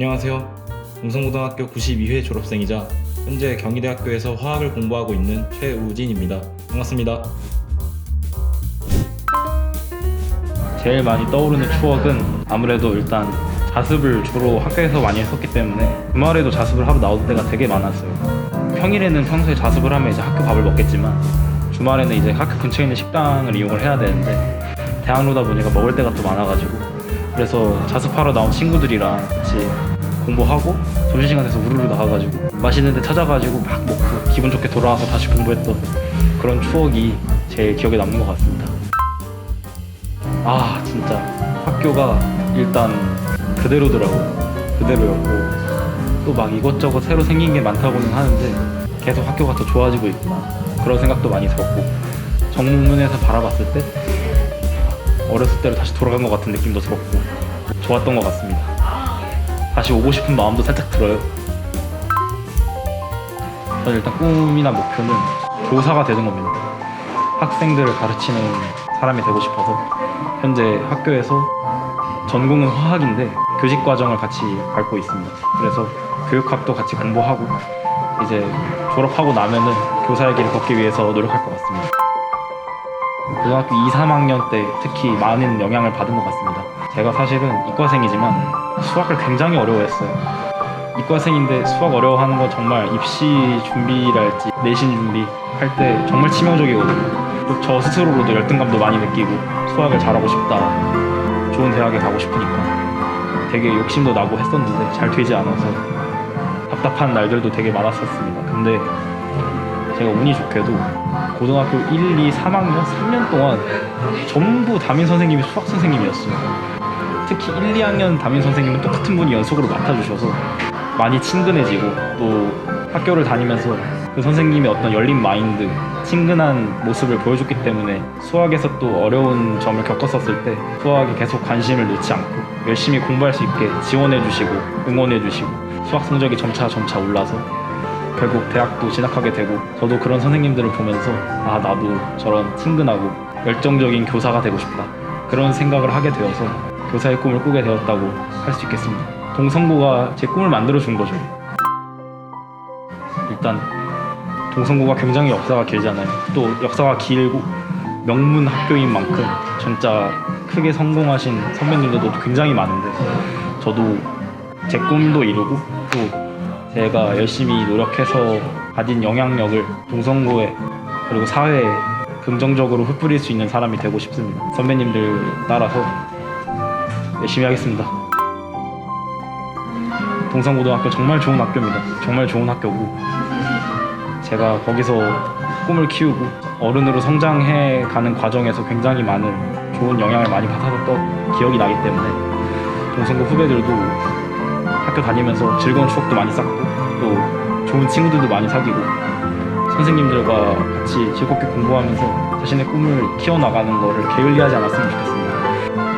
안녕하세요. 동성고등학교 92회 졸업생이자 현재 경희대학교에서 화학을 공부하고 있는 최우진입니다. 반갑습니다. 제일 많이 떠오르는 추억은 아무래도 일단 자습을 주로 학교에서 많이 했었기 때문에 주말에도 자습을 하러 나올 때가 되게 많았어요. 평일에는 평소에 자습을 하면 이제 학교 밥을 먹겠지만 주말에는 이제 학교 근처에 있는 식당을 이용을 해야 되는데 대학로다 보니까 먹을 때가 또 많아가지고 그래서 자습하러 나온 친구들이랑 같이 공부하고 점심시간 돼서 우르르 나가가지고 맛있는 데 찾아가지고 막 먹고 기분 좋게 돌아와서 다시 공부했던 그런 추억이 제일 기억에 남는 것 같습니다. 아 진짜 학교가 일단 그대로더라고요. 그대로였고 또 막 이것저것 새로 생긴 게 많다고는 하는데 계속 학교가 더 좋아지고 있구나 그런 생각도 많이 들었고 정문에서 바라봤을 때 어렸을 때로 다시 돌아간 것 같은 느낌도 들었고 좋았던 것 같습니다. 다시 오고 싶은 마음도 살짝 들어요. 저는 일단 꿈이나 목표는 교사가 되는 겁니다. 학생들을 가르치는 사람이 되고 싶어서 현재 학교에서 전공은 화학인데 교직 과정을 같이 밟고 있습니다. 그래서 교육학도 같이 공부하고 이제 졸업하고 나면은 교사의 길을 걷기 위해서 노력할 것 같습니다. 고등학교 2, 3학년 때 특히 많은 영향을 받은 것 같습니다. 제가 사실은 이과생이지만 수학을 굉장히 어려워했어요. 이과생인데 수학 어려워하는 건 정말 입시 준비랄지 내신 준비 할 때 정말 치명적이거든요. 또 저 스스로로도 열등감도 많이 느끼고 수학을 잘하고 싶다. 좋은 대학에 가고 싶으니까 되게 욕심도 나고 했었는데 잘 되지 않아서 답답한 날들도 되게 많았었습니다. 근데 제가 운이 좋게도 고등학교 1, 2, 3학년, 3년 동안 전부 담임 선생님이 수학 선생님이었어요. 특히 1, 2학년 담임 선생님은 똑같은 분이 연속으로 맡아주셔서 많이 친근해지고 또 학교를 다니면서 그 선생님의 어떤 열린 마인드, 친근한 모습을 보여줬기 때문에 수학에서 또 어려운 점을 겪었었을 때 수학에 계속 관심을 놓지 않고 열심히 공부할 수 있게 지원해주시고 응원해주시고 수학 성적이 점차 점차 올라서 결국 대학도 진학하게 되고 저도 그런 선생님들을 보면서 아 나도 저런 친근하고 열정적인 교사가 되고 싶다. 그런 생각을 하게 되어서 교사의 꿈을 꾸게 되었다고 할 수 있겠습니다. 동성고가 제 꿈을 만들어 준 거죠. 일단 동성고가 굉장히 역사가 길잖아요. 또 역사가 길고 명문 학교인 만큼 진짜 크게 성공하신 선배님들도 굉장히 많은데 저도 제 꿈도 이루고 또 제가 열심히 노력해서 가진 영향력을 동성고에 그리고 사회에 긍정적으로 흩뿌릴 수 있는 사람이 되고 싶습니다. 선배님들 따라서 열심히 하겠습니다. 동성고등학교 정말 좋은 학교입니다. 정말 좋은 학교고 제가 거기서 꿈을 키우고 어른으로 성장해 가는 과정에서 굉장히 많은 좋은 영향을 많이 받았던 기억이 나기 때문에 동성고 후배들도 학교 다니면서 즐거운 추억도 많이 쌓고 또 좋은 친구들도 많이 사귀고 선생님들과 같이 즐겁게 공부하면서 자신의 꿈을 키워나가는 거를 게을리하지 않았으면 좋겠습니다.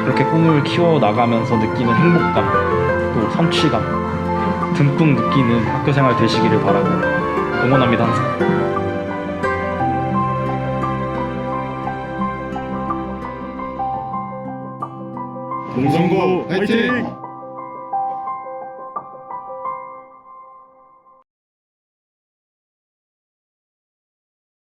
그렇게 꿈을 키워나가면서 느끼는 행복감, 또 성취감 듬뿍 느끼는 학교 생활 되시기를 바라고 응원합니다 항상. 동성고 화이팅!